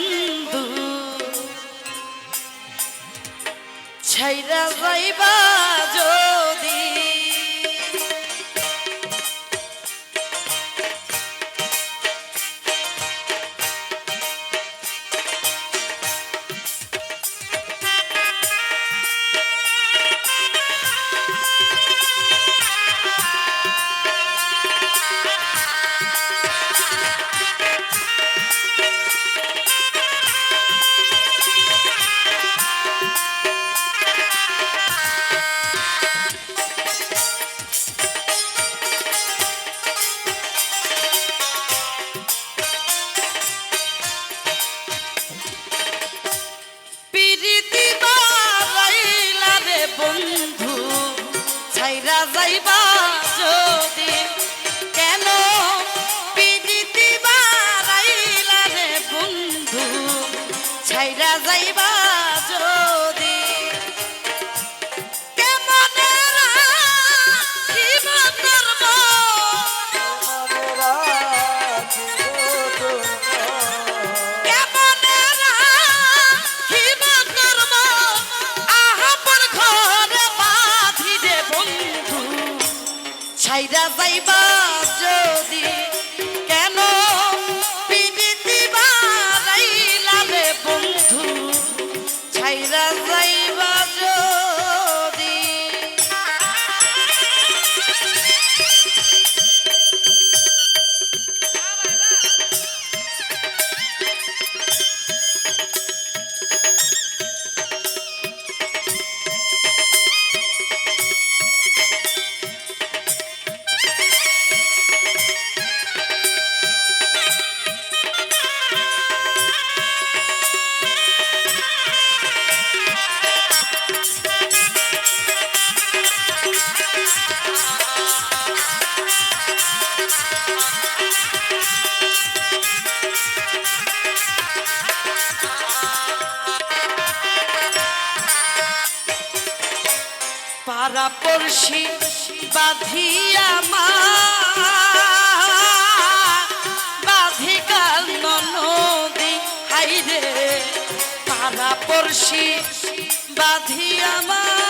বন্ধু ছাইরা যাইবা ছাইরা যাইবা যদি? কেন পাড়া পড়শি বাঁধিয়া মা। বাধিকাল নদী হাইরে তারা পড়শি বাঁধিয়া মা।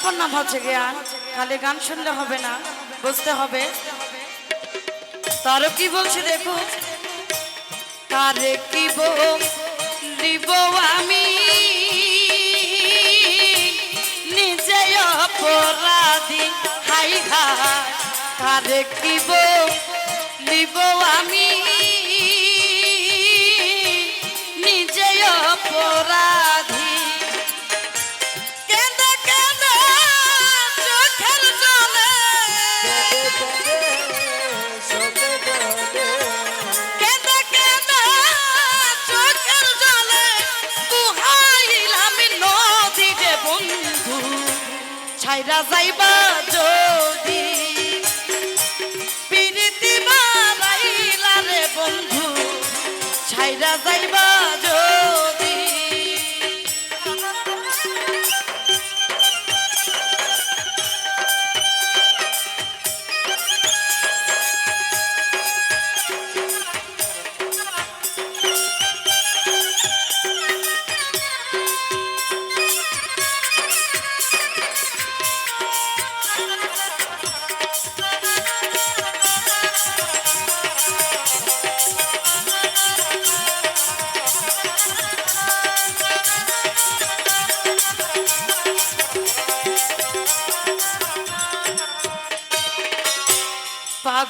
আপন নাম হচ্ছে জ্ঞান খালি গান শুনলে হবে না, বুঝতে হবে। তারও কি বলছে দেখো? তারে কি দিব আমি নিজে অপরাধী, হাই হাই। তারে কি দিব আমি ছাইরা যাইবা যদি। পিরিতি বারাইলা রে বন্ধু ছাইরা যাইবা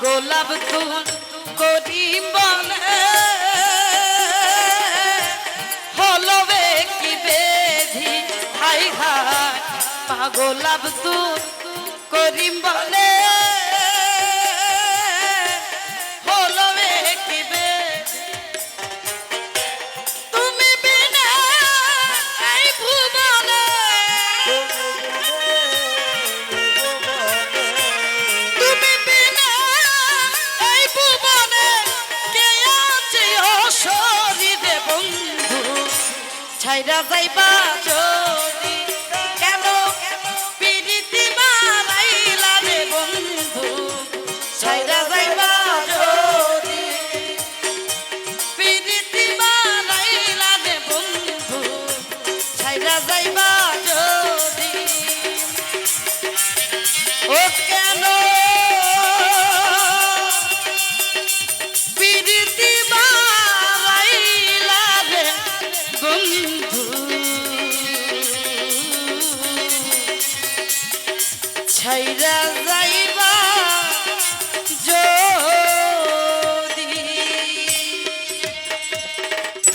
পাগল আব্দুল করি বলে হলবে কি বেধি হাই হাই পাগল আব্দুল করিম বলে যাইবা যদি ছাইরা যাই